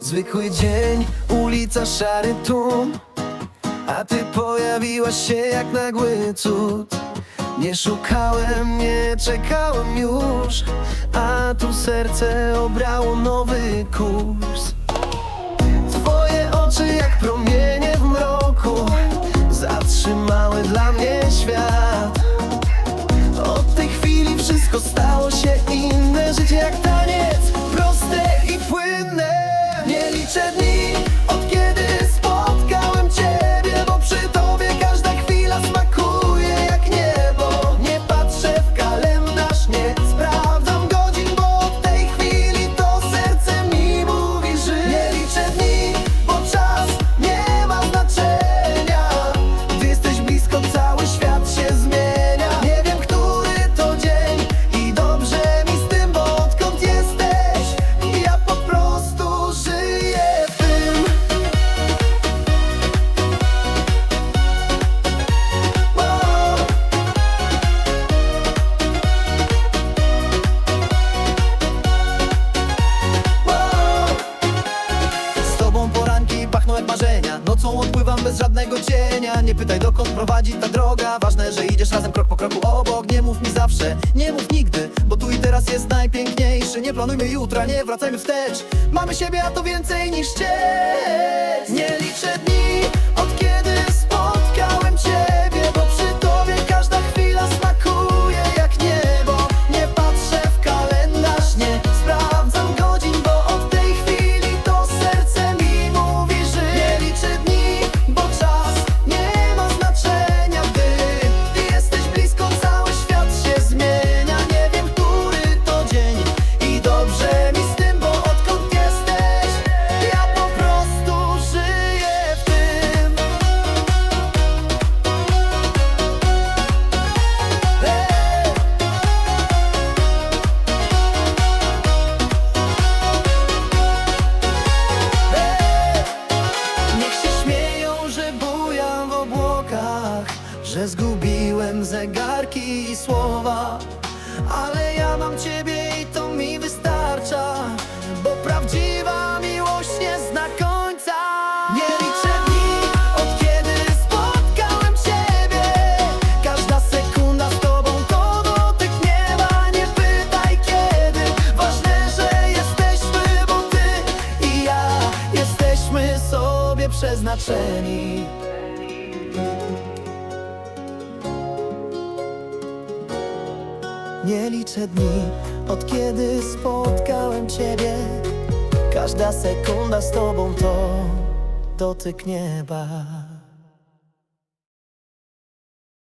Zwykły dzień, ulica szary tłum. A ty pojawiłaś się jak nagły cud. Nie szukałem, nie czekałem już. A tu serce obrało nowy kurs. Twoje oczy jak promienie w mroku Zatrzymały dla mnie świat. Od tej chwili wszystko stało bez żadnego cienia. Nie pytaj dokąd prowadzi ta droga. Ważne, że idziesz razem krok po kroku obok. Nie mów mi zawsze, nie mów nigdy Bo tu i teraz jest najpiękniejszy. Nie planujmy jutra, nie wracajmy wstecz. Mamy siebie, a to więcej niż cień. Nie liczę dni, Że zgubiłem zegarki i słowa Ale ja mam ciebie i to mi wystarcza Bo prawdziwa miłość nie zna końca. Nie liczę dni, od kiedy spotkałem ciebie Każda sekunda z tobą to dotyk nieba. Nie pytaj kiedy, ważne, że jesteśmy Bo ty i ja jesteśmy sobie przeznaczeni Nie liczę dni, od kiedy spotkałem Ciebie. Każda sekunda z Tobą to dotyk nieba